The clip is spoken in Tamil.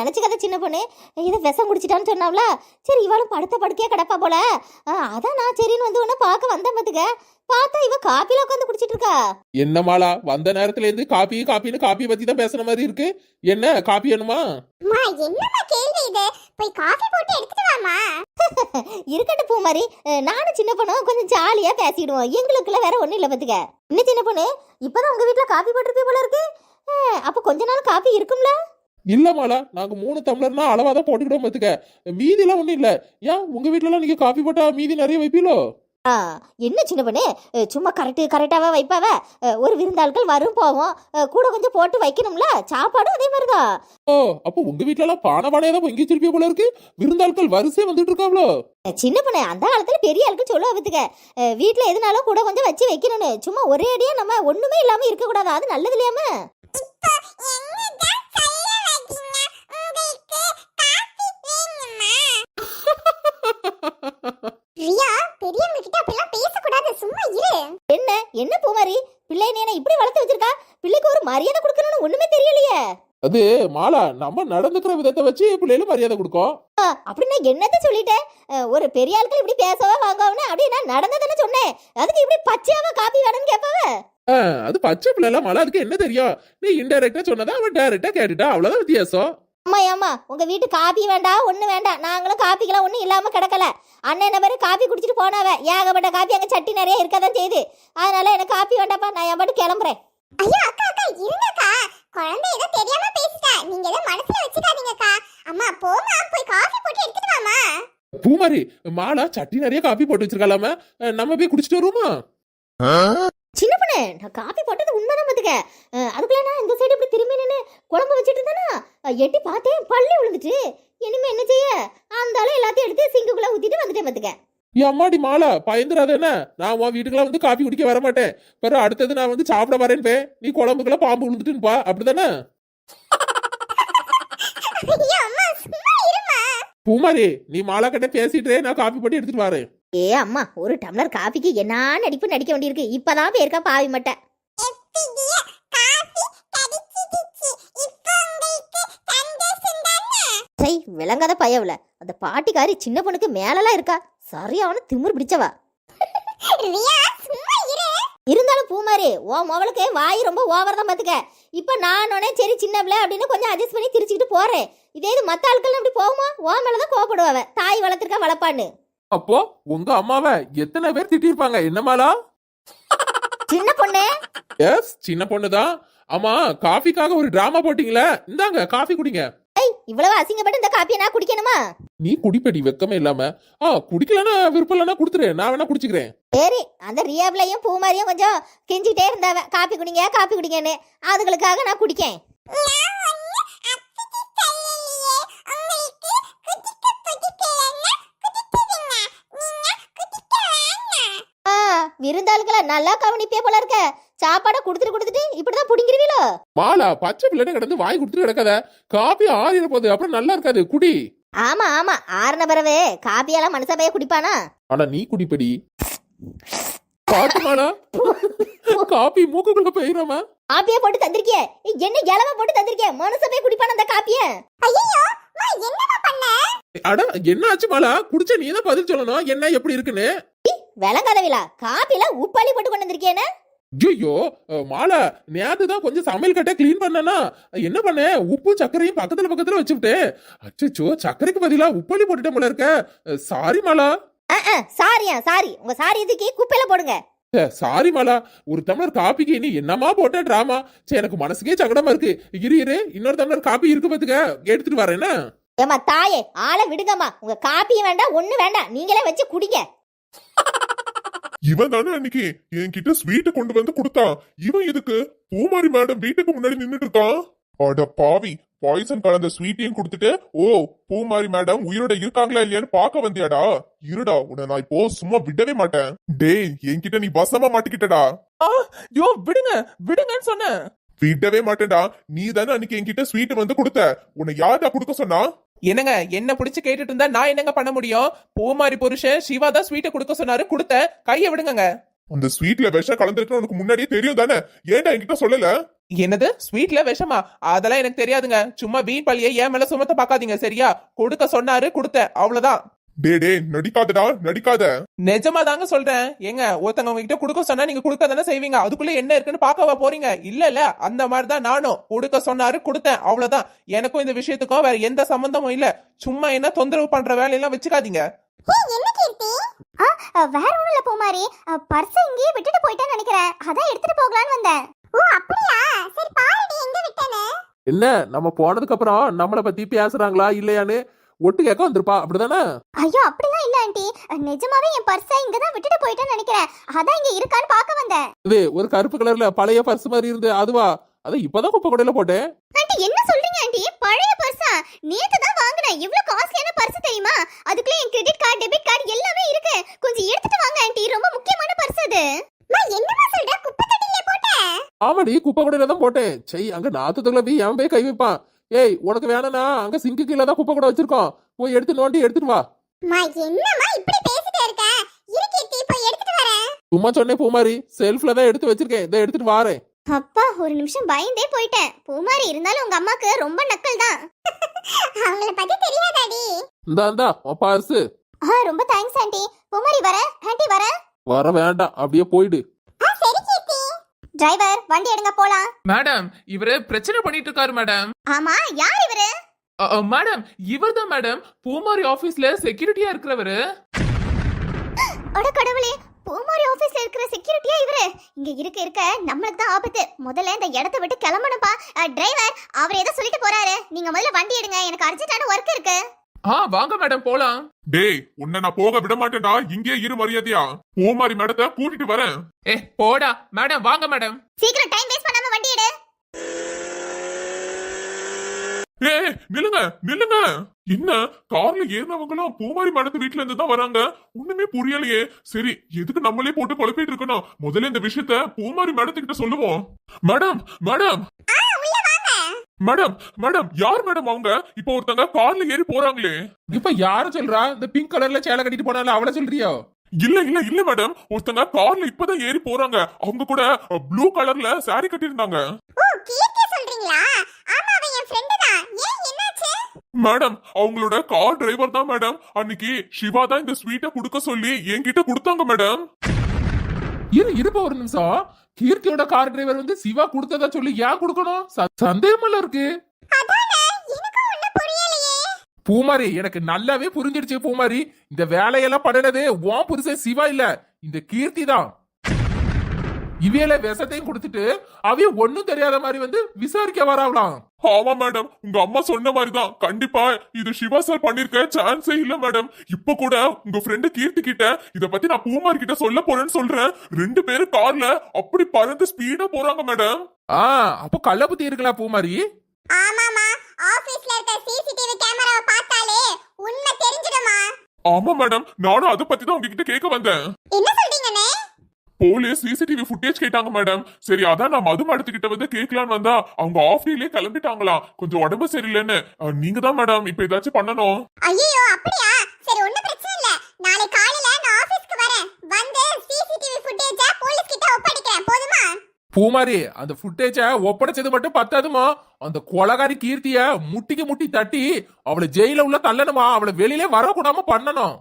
நினைச்சுக்காத சின்ன பொண்ணு. இதை விஷம் குடிச்சிட்டான்னு சொன்னாவல. சரி இவளும் படுத்த படுக்கையா கிடப்பா போல. ஆ, அதான் நான் சரின்னு வந்து உன்னை பார்க்க வந்தேன் பாத்துக்க. பார்த்தா இவ காப்பில உட்காந்து குடிச்சிட்டு இருக்கா. என்ன மாலா வந்த நேரத்துல இருந்து காப்பி காப்பின்னு காப்பி பத்தி தான் பேசுற மாதிரி இருக்கு. என்ன காப்பி வேணுமா? அம்மா என்னம்மா கேள்வி இது? போய் காஃபி போட்டு எடுத்துட்டு வாமா இருக்கட்டும் பூ மாதிரி நானும் சின்ன பொண்ணும் கொஞ்சம் ஜாலியா பேசிடுவோம். எங்களுக்குள்ள வேற ஒண்ணும் இல்ல பாத்துக்க. என்ன சின்ன பொண்ணு? இப்பதான் உங்க வீட்ல காப்பி போட்டிருப்பே போல இருக்கு. அப்ப கொஞ்ச நாள் காப்பி இருக்கும்ல? இல்ல மாலா நாங்க மூணு டம்ளர்னா அளவா தான் போட்டுக்கிட்டோம் பாத்துக்க. மீதி எல்லாம் ஒண்ணும் இல்ல. ஏன் உங்க வீட்ல எல்லாம் நீங்க காப்பி போட்டா மீதி நிறைய வைப்பீங்களோ ஆ, என்ன சின்ன பொண்ணு? சும்மா கரெக்டு கரெக்டாவா வைப்பாவ? ஒரு விருந்தாள்கள் வரும் போவோம். கூட கொஞ்சம் போட்டு வைக்கணும்ல? சாப்பாடும் அதே மாதிரிதான் ஓ அப்போ உங்க வீட்ல எல்லாம் பானை பானையா தான் பொங்கி வச்சிருப்பிய போல இருக்கு? விருந்தாட்கள் வரிசையா வந்துட்டு இருக்காங்களோ சின்ன பொண்ணு அந்த காலத்துல பெரிய ஆளுக்கு சொல்ல வச்சுக்க வீட்டுல எதுனாலும் கூட கொஞ்சம் வச்சு வைக்கணும்னு. சும்மா ஒரே அடியா நம்ம ஒண்ணுமே இல்லாம இருக்க கூடாது அது நல்லது இல்லையாம என்னதான் சொல்ல வந்தீங்க உங்களுக்கு காஃபி வேணுமா ரியா பெரியவங்க கிட்ட அப்படிலாம் பேசக்கூடாது. சும்மா இரு. என்ன? என்ன பூமாரி? பிள்ளை நீ என்ன இப்படி வளர்த்து வச்சிருக்கா? பிள்ளைக்கு ஒரு மரியாதை கொடுக்கணும்னு ஒண்ணுமே தெரியலையே. அது மாலா நம்ம நடந்துக்கிற விதத்தை வச்சு பிள்ளைகளும் மரியாதை கொடுக்கும். அப்படின்னா என்னத்த சொல்லிட்டேன்? ஒரு பெரிய ஆட்கள் இப்படி பேசவா வாங்கவனே அப்படி நான் நடந்ததுன்னு சொன்னேன். அதுக்கு இப்படி பச்சையாவா காப்பி வேணும்னு கேட்பாவ? அது பச்சை பிள்ளை எல்லாம் மாலா அதுக்கு என்ன தெரியும்? நீ இன்டைரக்டா சொன்னதா அவன் டைரக்டா கேட்டுட்டா? அவ்வளவுதான் வித்தியாசம். அம்மா ஏம்மா உங்க வீட்டு காப்பி வேண்டாம் ஒண்ணு வேண்டாம் நாங்களும் காப்பிக்கெல்லாம் ஒண்ணும் இல்லாம கிடக்கல. அண்ணன் என்ன பேரு காப்பி குடிச்சிட்டு போனாவ. ஏகப்பட்ட காப்பி அங்க சட்டி நிறைய இருக்கதான் செய்யுது. அதனால எனக்கு காப்பி வேண்டாப்பா நான் என் பாட்டு கிளம்புறேன். ஐயோ அக்கா அக்கா இருங்கக்கா. குழந்தை ஏதோ தெரியாம பேசிட்டா. நீங்க ஏதோ மனசுல வச்சுக்காதீங்கக்கா. அம்மா போமா போய் காஃபி போட்டு எடுத்துட்டு வாமா பூமாரி மாலா சட்டி நிறைய காப்பி போட்டு வச்சிருக்கலாம நம்ம போய் குடிச்சிட்டு வருவோமா? சின்ன பொண்ணு நான் காப்பி போட்டது உண்மைதான் பாத்துக்க. அஹ், அதுக்குள்ள நான் இந்த சைடு இப்படி திரும்பி நின்று குழம்பு வச்சுட்டு அஹ், எட்டி பார்த்தேன் பள்ளி விழுந்துட்டு இனிமே என்ன செய்ய? அந்த ஆளு எல்லாத்தையும் எடுத்து சிங்குக்குள்ள ஊத்திட்டு வந்துட்டேன் பாத்துக்க. என் அம்மாடி மாலா பயந்துராத என்ன? நான் உன் வீட்டுக்குலாம் வந்து காப்பி குடிக்க வர மாட்டேன். பிறகு அடுத்தது நான் வந்து சாப்பிட வரேன் பே. நீ குழம்புக்குள்ள பாம்பு விழுந்துட்டுன்னு பா. அப்படிதானே? ஐயோ அம்மா சும்மா இருமா. பூமாரி நீ மாலா கிட்ட பேசிட்டு நான் காப்பி போட்டு எடுத்துட்டு வரேன். ஏ அம்மா ஒரு டம்ளர் காப்பிக்கு என்ன நடிப்பு நடிக்க வேண்டியிருக்கு. இப்பதான் பேருக்கா பாவி மட்டை. தானே? சை விளங்காத பயவுல அந்த பாட்டிக்காரி சின்ன பொண்ணுக்கு மேலலாம் இருக்கா? சரியான திமிரு பிடிச்சவா. ரியா சும்மா இரு. இருந்தாலும் பூமாரி ஓ மவளுக்கு வாய் ரொம்ப ஓவர் தான் பாத்துக்க. இப்ப நான் உடனே சரி சின்ன பிள்ளை அப்படின்னு கொஞ்சம் அட்ஜஸ்ட் பண்ணி திரிச்சுக்கிட்டு போறேன். இதே இது மத்த ஆட்கள் அப்படி போகுமா? ஓ மேலதான் கோவப்படுவாவ தாய் வளர்த்துருக்கா வளர்ப்பான்னு அப்போ உங்க அம்மாவை எத்தனை பேர் திட்டிருப்பாங்க? என்ன மாலா சின்ன பொண்ணு. எஸ் சின்ன பொண்ணுதான். ஆமா காஃபிக்காக ஒரு டிராமா போட்டீங்களே. இந்தாங்க காஃபி குடிங்க. இவ்வளவு அசிங்கப்பட்டு இந்த காப்பியை நான் குடிக்கணுமா? நீ குடிப்படி வெக்கமே இல்லாம. ஆ குடிக்கலன்னா விருப்பம் இல்லைன்னா கொடுத்துரு நான் வேணா குடிச்சுக்கிறேன். சரி அந்த ரியாபிளையும் பூமாரியும் கொஞ்சம் கெஞ்சிட்டே இருந்தாவ. காப்பி குடிங்க காப்பி குடிங்கன்னு. அதுகளுக்காக நான் குடிக்கேன். ஆ விருந்தாளுக்களை நல்லா கவனிப்பே போல இருக்க. சாப்பாடை கொடுத்துட்டு கொடுத்துட்டு இப்படிதான் புடிங்கிருவீளோ? மாலா பச்சை பிள்ளைன்னு கிடந்து வாய் கொடுத்துட்டு கிடக்காத. காபி ஆறிட போகுது அப்புறம் நல்லா இருக்காது குடி. ஆமா ஆமா ஆறுன பிறவே காப்பியெல்லாம் மனுஷபைய குடிப்பானா? ஆனா நீ குடிப்படி. பாத்து மாலா. காபி மூக்குக்குள்ள போயிடாம காப்பியே போட்டு தந்திருக்கிய. என்ன இலவ போட்டு தந்திருக்கிய? மனுஷபைய குடிப்பான அந்த காப்பிய ஐயோ அம்மா என்னம்மா பண்ண? அட என்ன ஆச்சு மாலா? குடிச்ச நீ தான் பதில் சொல்லணும். என்ன எப்படி இருக்குன்னு? விளங்காதவிலா காப்பில உப்பாளி போட்டு கொண்டு வந்திருக்கியேன்னு? ஐயோ மாலா நேத்து தான் கொஞ்சம் சமையல் கட்ட க்ளீன் பண்ணனா என்ன பண்ணேன் உப்பு சர்க்கரையும் பக்கத்துல பக்கத்துல வச்சுவிட்டு அச்சோ சர்க்கரைக்கு பதிலா உப்பள்ளி போட்டுட்டேன் போல இருக்க. சாரி மாலா. சாரியா சாரி. உங்க சாரி இதுக்கு குப்பையில போடுங்க. சாரி மாலா. ஒரு டம்ளர் காப்பிக்கு நீ என்னமா போட்ட டிராமா சே எனக்கு மனசுக்கே சங்கடமா இருக்கு. இரு இரு. இன்னொரு டம்ளர் காப்பி இருக்கு பாத்துக்க. எடுத்துட்டு வரேன்னா ஏமா தாயே ஆளை விடுங்கம்மா. உங்க காப்பியும் வேண்டாம் ஒண்ணு வேண்டாம். நீங்களே வச்சு குடிங்க. இவன் தானே அன்னைக்கு என்கிட்ட ஸ்வீட் கொண்டு வந்து கொடுத்தான். இவன் எதுக்கு? பூமாரி மேடம் வீட்டுக்கு முன்னாடி நின்னுட்டு இருக்கான். அட பாவி பாய்சன் கலந்த ஸ்வீட்டையும் கொடுத்துட்டு ஓ பூமாரி மேடம் உயிரோட இருக்காங்களா இல்லையான்னு பார்க்க வந்தியாடா. இருடா உன்னை நான் இப்போ சும்மா விடவே மாட்டேன். டேய் என்கிட்ட நீ வசமா மாட்டிக்கிட்டடா. யோ விடுங்க விடுங்கன்னு சொன்னேன். விடவே மாட்டேன்டா. நீ தானே அன்னைக்கு என்கிட்ட ஸ்வீட் வந்து கொடுத்த. உன்னை யார்டா கொடுக்க சொன்னா? என்னங்க என்ன பிடிச்சு கேட்டுட்டு இருந்தா நான் என்னங்க பண்ண முடியும்? பூமாரி புருஷன் சிவா தான் ஸ்வீட்டை கொடுக்க சொன்னாரு கொடுத்தேன் கையை விடுங்கங்க. அந்த ஸ்வீட்ல விஷம் கலந்துருக்கு உனக்கு முன்னாடியே தெரியும் தானே? ஏன்டா என்கிட்ட சொல்லல? என்னது? ஸ்வீட்ல விஷமா? அதெல்லாம் எனக்கு தெரியாதுங்க. சும்மா வீண் பள்ளியை என் மேல சுமத்த பார்க்காதீங்க சரியா? கொடுக்க சொன்னாரு கொடுத்தேன் அவ்வளவுதான். டே டே நடிக்காதடா நடிக்காத. நிஜமா தாங்க சொல்றேன். ஏங்க ஒருத்தங்க உங்ககிட்ட கொடுக்க சொன்னா நீங்க கொடுக்க தானே செய்வீங்க? அதுக்குள்ள என்ன இருக்குன்னு பார்க்கவா போறீங்க? இல்ல இல்ல அந்த மாதிரி தான் நானும். கொடுக்க சொன்னாரு கொடுத்தேன் அவ்வளவுதான். எனக்கும் இந்த விஷயத்துக்கும் வேற எந்த சம்பந்தமும் இல்ல. சும்மா என்ன தொந்தரவு பண்ற வேலையெல்லாம் வச்சுக்காதீங்க. என்ன கீர்த்தி? ஆ, வேற ஒண்ணும் இல்ல பூமாரி பர்ஸ் இங்கேயே விட்டுட்டு போயிட்டேன்னு நினைக்கிறேன். அதான் எடுத்துட்டு போகலான்னு வந்தேன். ஓ அப்படியா? சரி பாருடி எங்க விட்டேன்னு? என்ன நம்ம போனதுக்கு அப்புறம் நம்மளை பத்தி பேசுறாங்களா இல்லையான்னு ஒட்டு கேட்க வந்திருப்பா அப்படிதானே? ஐயோ அப்படிலாம் இல்ல ஆண்டி. நிஜமாவே என் பர்ஸை இங்க தான் விட்டுட்டு போயிட்டேன்னு நினைக்கிறேன். அதான் இங்க இருக்கான்னு பார்க்க வந்தேன். இது ஒரு கருப்பு கலர்ல பழைய பர்ஸ் மாதிரி இருந்து அதுவா? அதை இப்பதான் குப்பை கொடையில போட்டேன். ஆண்டி என்ன சொல்றீங்க ஆண்டி? பழைய பர்ஸா? நேத்து தான் வாங்கினேன். இவ்ளோ காஸ்ட்லியான பர்ஸ் தெரியுமா? அதுக்குள்ள என் கிரெடிட் கார்டு டெபிட் கார்டு எல்லாமே இருக்கு. கொஞ்சம் எடுத்துட்டு வாங்க ஆண்டி. ரொம்ப முக்கியமான பர்ஸ் அது. அம்மா என்னம்மா சொல்ற? குப்பை தொட்டிலே போட்ட ஆமாடி குப்பை கொடையில தான் போட்டேன். சரி அங்க நாத்துக்குள்ள போய் என் போய் கை வைப்பான். ஏய் உனக்கு வேணும்னா அங்க சிங்கு கீழே தான் குப்பை கூட வச்சிருக்கோம். போய் எடுத்து நோண்டி எடுத்துட்டு வா. சும்மா சொன்னேன் பூமாரி. செல்ஃப்ல தான் எடுத்து வச்சிருக்கேன். இதை எடுத்துட்டு வாரேன். அப்பா ஒரு நிமிஷம் பயந்தே போயிட்டேன். பூமாரி இருந்தாலும் உங்க அம்மாக்கு ரொம்ப நக்கல் தான். அவங்கள பத்தி தெரியாதாடி? இந்தா இந்தா பர்ஸ் ஆ ரொம்ப தேங்க்ஸ் ஆண்டி. பூமாரி வர? ஆண்டி வர? வர வேண்டாம். அப்படியே போயிடு. டிரைவர் வண்டி எடுங்க போலாம். மேடம் இவரு பிரச்சனை பண்ணிட்டு இருக்காரு மேடம் ஆமா யார் இவரு? மேடம் இவர் தான் மேடம் பூமாரி ஆபீஸ்ல செக்யூரிட்டியா இருக்கிறவரு. அட கடவுளே பூமாரி ஆபீஸ்ல இருக்கிற செக்யூரிட்டியா இவரு? இங்க இருக்க இருக்க நம்மளுக்கு தான் ஆபத்து. முதல்ல இந்த இடத்த விட்டு கிளம்பணும்பா டிரைவர் அவர் ஏதோ சொல்லிட்டு போறாரு. நீங்க முதல்ல வண்டி எடுங்க. எனக்கு அர்ஜென்ட்டான ஒர்க் இருக்கு. ஆ வாங்க மேடம் போலாம். டேய் உன்னை நான் போக விட மாட்டேன்டா இங்கே இரு மரியாதையா. பூமாரி மேடத்தை கூட்டிட்டு வரேன். ஏ போடா. மேடம் வாங்க மேடம். சீக்கிரம் டைம் வேஸ்ட் பண்ணாம வண்டி எடு. ஏய் நில்லுங்க நில்லுங்க. என்ன? கார்ல ஏறினவங்களும் பூமாரி மேடத்து வீட்ல இருந்து தான் வராங்க. ஒண்ணுமே புரியலையே. சரி எதுக்கு நம்மளே போட்டு குழப்பிட்டு இருக்கணும்? முதல்ல இந்த விஷயத்த பூமாரி மேடத்துக்கிட்ட சொல்லுவோம். மேடம் மேடம் மேடம் மேடம் யார் மேடம் அவங்க? இப்போ ஒருத்தங்க கார்ல ஏறி போறாங்களே. இப்ப யார சொல்றா? இந்த பிங்க் கலர்ல சேலை கட்டிட்டு போனால அவளை சொல்றியோ? இல்ல இல்ல இல்ல மேடம் ஒருத்தங்க கார்ல இப்பதான் ஏறி போறாங்க. அவங்க கூட ப்ளூ கலர்ல saree கட்டியிருந்தாங்க. ஓ கீர்த்தி சொல்றீங்களா? ஆமா அவன் என் ஃப்ரெண்டு தான். ஏன் என்னாச்சு? மேடம் அவங்களோட கார் டிரைவர் தான் மேடம் அன்னைக்கு சிவா தான் இந்த ஸ்வீட்டை கொடுக்க சொல்லி என்கிட்ட கொடுத்தாங்க மேடம் இரு இருப்ப ஒரு நிமிஷம். கீர்த்தியோட கார் டிரைவர் வந்து சிவா கொடுத்ததா சொல்லி ஏன் கொடுக்கணும்? சந்தேகமெல்லாம் இருக்கு. பூமாரி எனக்கு நல்லாவே புரிஞ்சிடுச்சு பூமாரி. இந்த வேலையெல்லாம் பண்ணினது உன் புருஷன் சிவா இல்ல இந்த கீர்த்தி தான். இவையில விஷத்தையும் கொடுத்துட்டு அவைய ஒண்ணும் தெரியாத மாதிரி வந்து விசாரிக்க வராவலாம். ஆமா மேடம் உங்க அம்மா சொன்ன மாதிரி தான் கண்டிப்பா இது சிவா சார் பண்ணிருக்க சான்ஸே இல்ல மேடம் இப்ப கூட உங்க ஃப்ரெண்டு கீர்த்தி கிட்ட இத பத்தி நான் பூமாரி கிட்ட சொல்ல போறேன்னு சொல்றேன். ரெண்டு பேரும் கார்ல அப்படி பறந்து ஸ்பீடா போறாங்க மேடம் ஆ அப்போ கள்ள புத்தி இருக்கலாம் பூமாரி? ஆமாமா ஆபீஸ்ல இருக்க சிசிடிவி கேமராவை பார்த்தாலே உண்மை தெரிஞ்சிடுமா ஆமா மேடம் நானும் அதை பத்தி தான் உங்ககிட்ட கேட்க வந்தேன். என்ன சொல்றீங்கண்ணே போலீஸ் சிசிடிவி ஃபுட்டேஜ் கேட்டாங்க மேடம் சரி அதான் நான் மது மடத்துக்கிட்ட வந்து கேட்கலான்னு வந்தா அவங்க ஆஃப் டேலயே கிளம்பிட்டாங்களாம் கொஞ்சம் உடம்பு சரியில்லைன்னு. நீங்க தான் மேடம் இப்ப ஏதாச்சும் பண்ணணும். ஐயோ அப்படியா? சரி ஒண்ணும் பிரச்சனை இல்ல. நாளை காலையில நான் ஆபீஸ்க்கு வரேன். வந்து சிசிடிவி ஃபுட்டேஜ போலீஸ் கிட்ட ஒப்படைக்கிறேன். போதுமா? பூமாரி அந்த ஃபுட்டேஜ ஒப்படைச்சது மட்டும் பத்தாதுமா? அந்த கொலகாரி கீர்த்திய முட்டிக்கு முட்டி தட்டி அவளை ஜெயில உள்ள தள்ளணுமா? அவளை வெளியிலே வரக்கூடாம பண்ணணும்.